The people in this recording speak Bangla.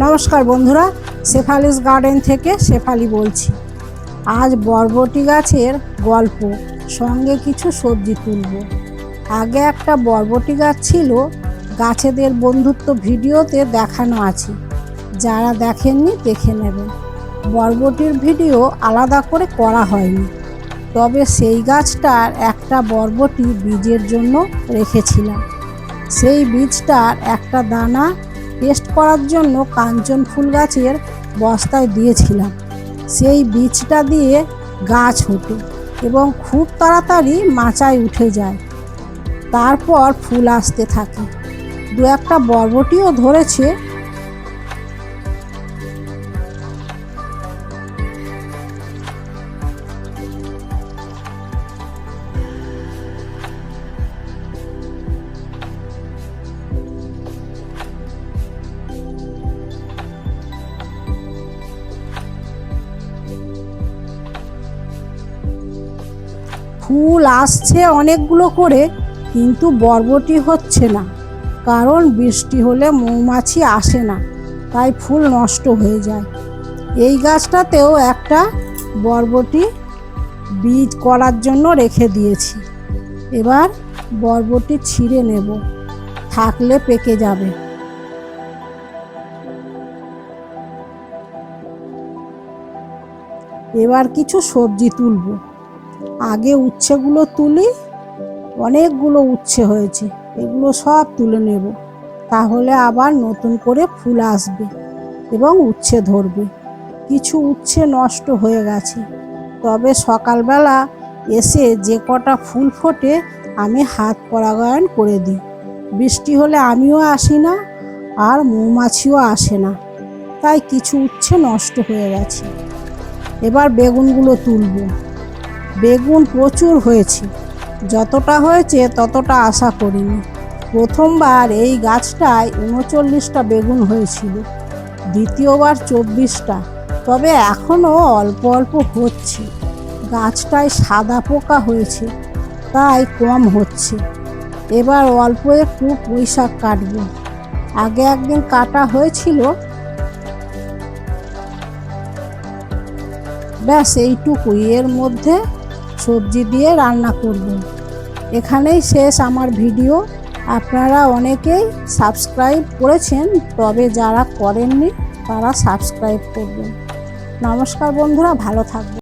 নমস্কার বন্ধুরা, শেফালিস গার্ডেন থেকে শেফালি বলছি। আজ বরবটি গাছের গল্প, সঙ্গে কিছু সবজি তুলব। আগে একটা বরবটি গাছ ছিল, গাছেদের বন্ধুত্ব ভিডিওতে দেখানো আছে। যারা দেখেননি, দেখে নেবেন। বরবটির ভিডিও আলাদা করে করা হয়নি। তবে সেই গাছটার একটা বরবটি বীজের জন্য রেখেছিলাম। সেই বীজটার একটা দানা টেস্ট করার জন্য কাঞ্চন ফুল গাছের বস্তায় দিয়েছিলাম। সেই বীজটা দিয়ে গাছ হতো এবং খুব তাড়াতাড়ি মাচায় উঠে যায়। তারপর ফুল আসতে থাকে। দু একটা বরবটিও ধরেছে ফুল আসছে অনেকগুলো করে, কিন্তু বরবটি হচ্ছে না। কারণ বৃষ্টি হলে মৌমাছি আসে না, তাই ফুল নষ্ট হয়ে যায়। এই গাছটাতেও একটা বরবটি বীজ করার জন্য রেখে দিয়েছি। এবার বরবটি ছিঁড়ে নেব, থাকলে পেকে যাবে। এবার কিছু সবজি তুলবো। আগে উচ্ছেগুলো তুলি, অনেকগুলো উচ্ছে হয়েছে, এগুলো সব তুলে নেব। তাহলে আবার নতুন করে ফুল আসবে এবং উচ্ছে ধরবে। কিছু উচ্ছে নষ্ট হয়ে গেছে। তবে সকালবেলা এসে যে কটা ফুল ফোটে, আমি হাত পরাগায়ন করে দিই। বৃষ্টি হলে আমিও আসি না, আর মৌমাছিও আসে না। তাই কিছু উচ্ছে নষ্ট হয়ে গেছে। এবার বেগুনগুলো তুলবো। বেগুন প্রচুর হয়েছে। যতটা হয়েছে ততটা আশা করিনি। প্রথমবার এই গাছটায় উনচল্লিশটা বেগুন হয়েছিল, দ্বিতীয়বার চব্বিশটা। তবে এখনও অল্প অল্প হচ্ছে। গাছটায় সাদা পোকা হয়েছে, তাই কম হচ্ছে। এবার অল্প একটু পুঁই শাক কাটবো। আগে একদিন কাটা হয়েছিল। ব্যাস, এইটুকুই। এর মধ্যে সবজি দিয়ে রান্না করব। এখানেই শেষ আমার ভিডিও। আপনারা অনেকেই সাবস্ক্রাইব করেছেন, তবে যারা করেননি, তারা সাবস্ক্রাইব করবেন। নমস্কার বন্ধুরা, ভালো থাকবেন।